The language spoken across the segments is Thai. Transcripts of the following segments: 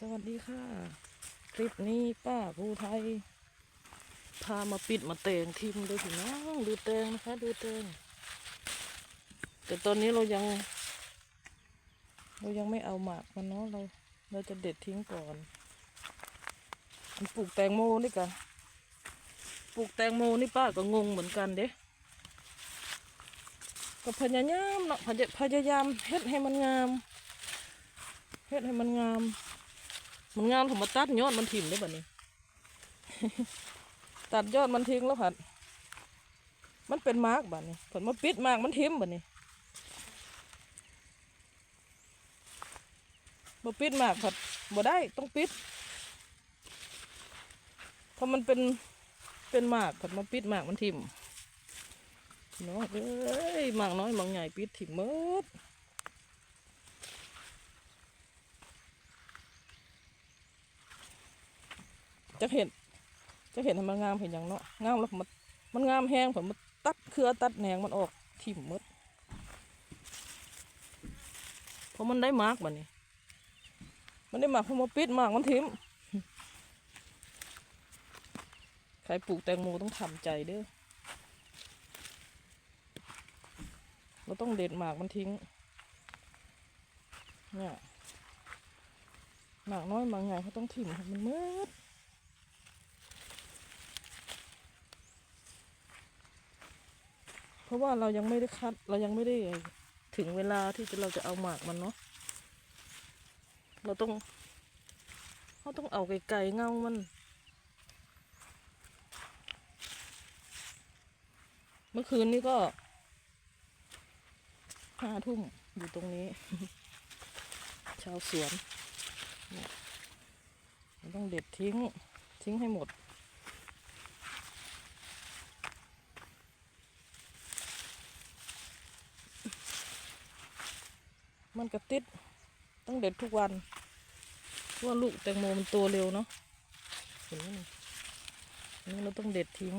สวัสดีค่ะ คลิปนี้ป้าภูไทย พามาปิดมาเตงทิมดูสิน้องดูเตงนะคะ ดูเตงแต่ตอนนี้เรายัง เรายังไม่เอาหมากมันเนาะเรา เราจะเด็ดทิ้งก่อนมันปลูกแตงโมนี่กันปลูกแตงโมนี่ป้าก็งงเหมือนกันเด้ก็พยายามเนาะพยายามเฮ็ดให้มันงามเฮ็ดให้มันงาม มันงามผมมาตัดยอดมันถิ่มได้แบบนี้ ตัดยอดมันทิ้งแล้วผัดมันเป็นมากแบบนี้ผลมาปิดมากมันทิ่มแบบนี้มาปิดมากผัดบ่ได้ต้องปิดเพราะมันเป็นเป็นมากผัดมาปิดมากมันทิ่มเนาะเอ้ยมากน้อยมากใหญ่ปิดถิ่มหมด จะเห็นจะเห็นมันงามเห็นอย่างเนาะงามแล้วมันมันงามแห้งผมมันตัดเครือตัดแหนงมันออกทิ่มมดเพราะมันได้มากบัดนี้ มันได้มากเพราะมันปิดมากมันทิ่มใครปลูกแตงโมต้องทำใจเด้อเราต้องเด็ดหมากมันทิ้ง เนี่ย หมากน้อยหมากใหญ่เขาต้องถิ่มมันมืด เพ ราะว่าเรายังไม่ได้คัด เรายังไม่ได้ถึงเวลาที่จะเราจะเอาหมากมันเนาะ เราต้องเราต้องเอาไกลๆเงามันเมื่อคืนนี้ก็ห้าทุ่มอยู่ตรงนี้ ชาวสวนเนี่ยเราต้องเด็ดทิ้ง ทิ้งให้หมด มันกระติดต้องเด็ดทุกวันเพราะว่าลูกแตงโมมันโตเร็วเนาะเห็นไหมนี่เราต้องเด็ดทิ้ง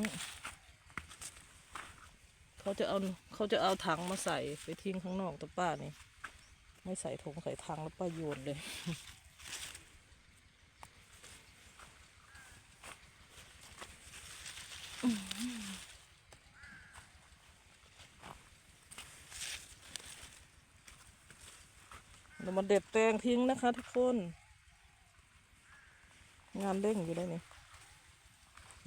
เขาจะเอาเขาจะเอาถังมาใส่ไปทิ้งข้างนอกแต่ป้านี่ ไม่ใส่ถุงใส่ถังแล้วป้าโยนเลยเมาเด็ดแตงทิ้งนะคะทุกคน งานเร่งอยู่ได้นี่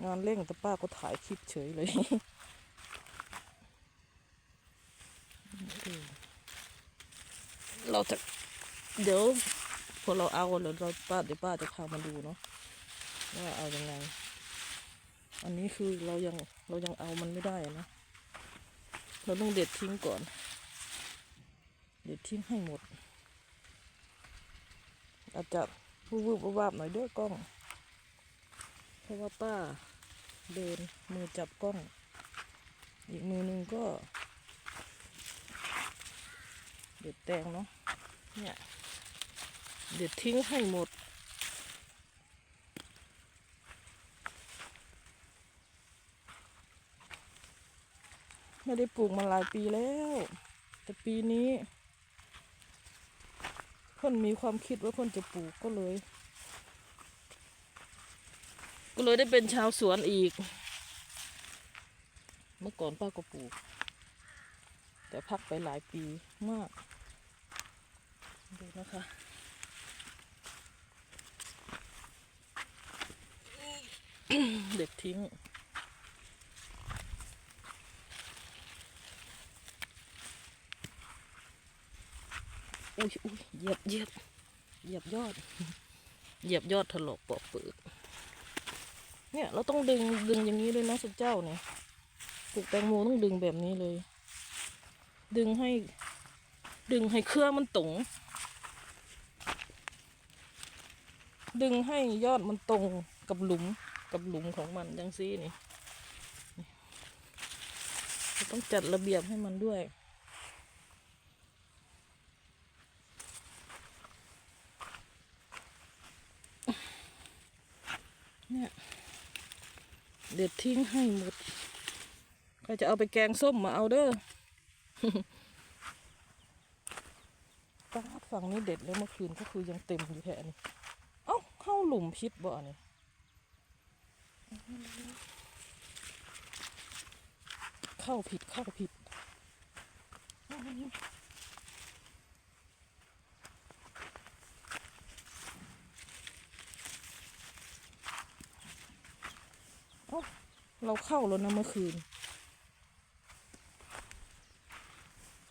งานเร่งแต่ป้าก็ถ่ายคลิปเฉยเลยเราจะเดี๋ยวพอเราเอาเดี๋ยวเราป้าเดี๋ยวป้าจะพามาดูเนาะว่าเอายังไง อันนี้คือเรายังเรายังเอามันไม่ได้อะนะ เราต้องเด็ดทิ้งก่อน เด็ดทิ้งให้หมด อาจจะวูบวูบวาบหน่อยด้วยกล้อง เพราะว่าป้าเดินมือจับกล้อง อีกมือหนึ่งก็ เด็ดแตงเนาะ เนี่ย เด็ดทิ้งให้หมดไม่ได้ปลูกมาหลายปีแล้ว แต่ปีนี้ เพื่อนมีความคิดว่าเพื่อนจะปลูกก็เลย ก็เลยได้เป็นชาวสวนอีก เมื่อก่อนป้าก็ปลูก แต่พักไปหลายปีมาก ดูนะคะเด็ดทิ้ง ยอุ้ยเหยียบเหยียบเหยียบยอด เหยียบยอดถลอกปอกเปลือกเนี่ยเราต้องดึงดึงอย่างนี้เลยนะสุดเจ้าเนี่ยปลูกแตงโมต้องดึงแบบนี้เลย ดึงให้ ดึงให้เครือมันตรงดึงให้ยอดมันตรงกับหลุมกับหลุมของมันจังซี่นี่ต้องจัดระเบียบให้มันด้วย เนี่ยเด็ดทิ้งให้หมดใครจะเอาไปแกงส้มมาเอาเด้อป้าฝั่งนี้เด็ดแล้วเมื่อคืนก็คือยังเต็มอยู่แค่นี้เข้าหลุมพิษบ่อนนี้เข้าผิดเข้าผิด เอ้า เราเข้าแล้วนะเมื่อคืน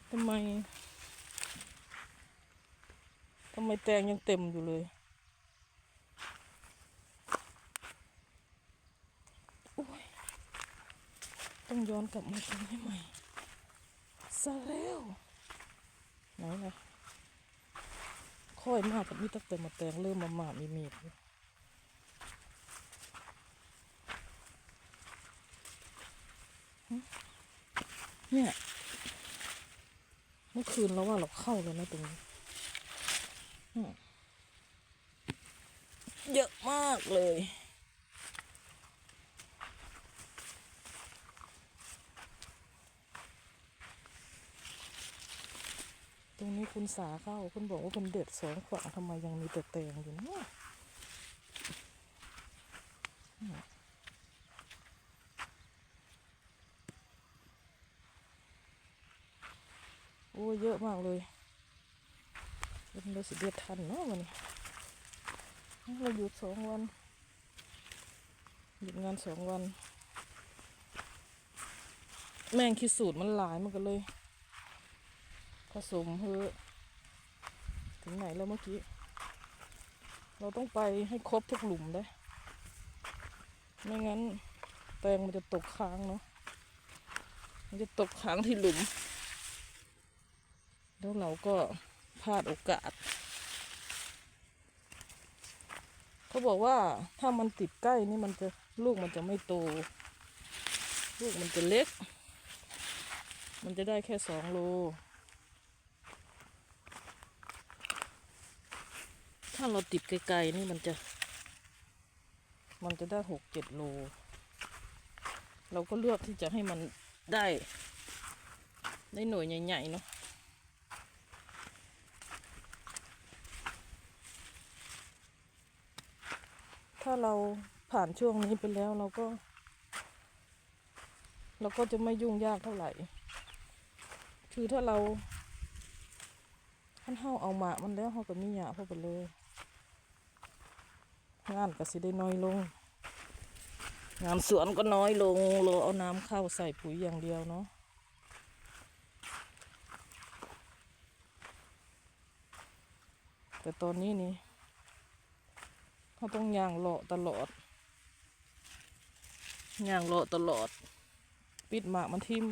ทำไมทำไมแตงยังเต็มอยู่เลยต้องย้อนกลับมาตรงนี้ใหม่ซะแล้วไหนล่ะค่อยมากกับมีตั้งแต่มาแตงเริ่มมาหมามีมีดอยู่หึ เนี่ย เมื่อคืนเราว่าเราเข้าแล้วนะตรงนี้เยอะมากเลย ตรงนี้คุณสาเข้า คุณบอกว่าคุณเด็ดสองขวางทำไมยังมีแต่แตงอยู่เนี่ยมโอ้ย เยอะมากเลยเป็นเลยสิเด็ดทันเนาะวันนี้เราหยุดสองวันหยุดงานสองวัน แมงขี้สูตรมันหลายมันก็เลย ผสมเพือถึงไหนแล้วเมื่อกี้ เราต้องไปให้ครบทุกหลุมได้ ไม่งั้นแตงมันจะตกค้างเนาะมันจะตกค้างที่หลุม แล้วเราก็พลาดโอกาส เขาบอกว่าถ้ามันติดใกล้นี่มันจะลูกมันจะไม่โต ลูกมันจะเล็ก มันจะได้แค่สองโล ถ้าเราติดไกลๆนี่มันจะ มันจะได้หกเจ็ดโล เราก็เลือกที่จะให้มันได้ ได้หน่วยใหญ่ๆเนาะ ถ้าเราผ่านช่วงนี้ไปแล้วเราก็ เราก็จะไม่ยุ่งยากเท่าไหร่ คือถ้าเราท่านเฮาเอามามันแล้วเฮาก็มีหยาเข้าไปเลย งานก็สิได้น้อยลงงานสวนก็น้อยลงเราเอาน้ำเข้าใส่ปุ๋ยอย่างเดียวเนาะแต่ตอนนี้นี่ เขาต้องย่างเลาะตลอดย่างเลาะตลอด ปิดหมากมันทิ่ม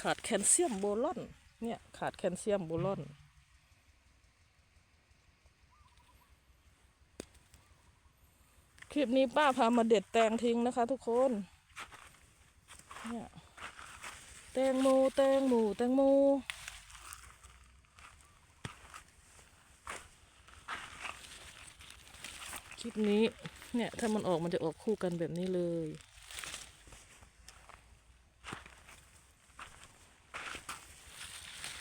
ขาดแคลเซียมโบรอน เนี่ย ขาดแคลเซียมโบรอนคลิปนี้ป้าพามาเด็ดแตงทิ้งนะคะ ทุกคน เนี่ย แตงโมแตงโมแตงโม ลิปนี้ เนี่ย ถ้ามันออกมันจะออกคู่กันแบบนี้เลย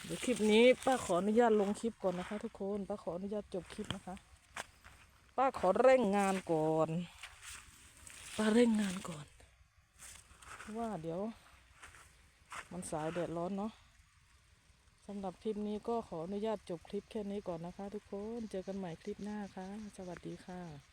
เดี๋ยวคลิปนี้ป้าขออนุญาตลงคลิปก่อนนะคะ ทุกคนป้าขออนุญาตจบคลิปนะคะ ป้าขอเร่งงานก่อน ป้าเร่งงานก่อน ว่าเดี๋ยว มันสายแดดร้อนเนาะสำหรับคลิปนี้ก็ขออนุญาตจบคลิปแค่นี้ก่อนนะคะทุกคน เจอกันใหม่คลิปหน้าค่ะ สวัสดีค่ะ